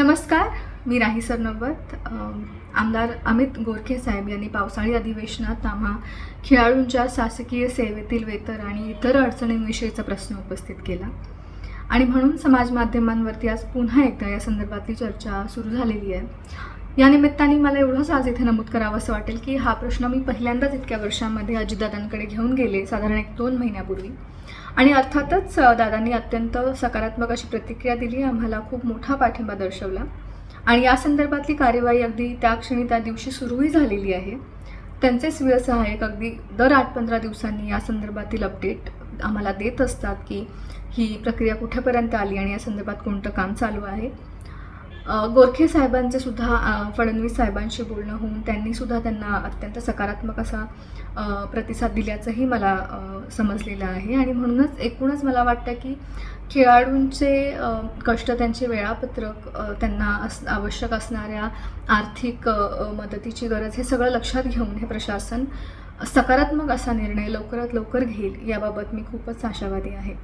नमस्कार मी राही सरनोबत आमदार अमित गोरखे साहेब यांनी पावसाळी अधिवेशनात आम्हा खेळाडूंच्या शासकीय सेवेतील वेतन आणि इतर अडचणींविषयीचा प्रश्न उपस्थित केला. आणि म्हणून समाज माध्यमांवरती आज पुन्हा एकदा या संदर्भातली चर्चा सुरू झालेली आहे. या निमित्ताने मला एवढंच आज इथे नमूद करावं असं वाटेल की हा प्रश्न मी पहिल्यांदाच इतक्या वर्षांमध्ये अजितदादांकडे घेऊन गेले साधारण एक दोन महिन्यापूर्वी. आणि अर्थातच दादांनी अत्यंत सकारात्मक अशी प्रतिक्रिया दिली आम्हाला खूप मोठा पाठिंबा दर्शवला. आणि या संदर्भातली कार्यवाही अगदी त्या क्षणी त्या दिवशी सुरूही झालेली आहे. त्यांचे स्वीय सहाय्यक अगदी दर आठ पंधरा दिवसांनी या संदर्भातील अपडेट आम्हाला देत असतात की ही प्रक्रिया कुठेपर्यंत आली आणि या संदर्भात कोणतं काम चालू आहे. गोरखे साहेबांचे सुद्धा फडणवीस साहेबांशी बोलणं होऊन त्यांनी सुद्धा त्यांना अत्यंत सकारात्मक असा प्रतिसाद दिल्याचंही मला समजलेलं आहे. आणि म्हणूनच एकूणच मला वाटतं की खेळाडूंचे कष्ट त्यांचे वेळापत्रक त्यांना अस आवश्यक असणाऱ्या आर्थिक मदतीची गरज हे सगळं लक्षात घेऊन हे प्रशासन सकारात्मक असा निर्णय लवकरात लवकर घेईल याबाबत मी खूपच आशावादी आहे.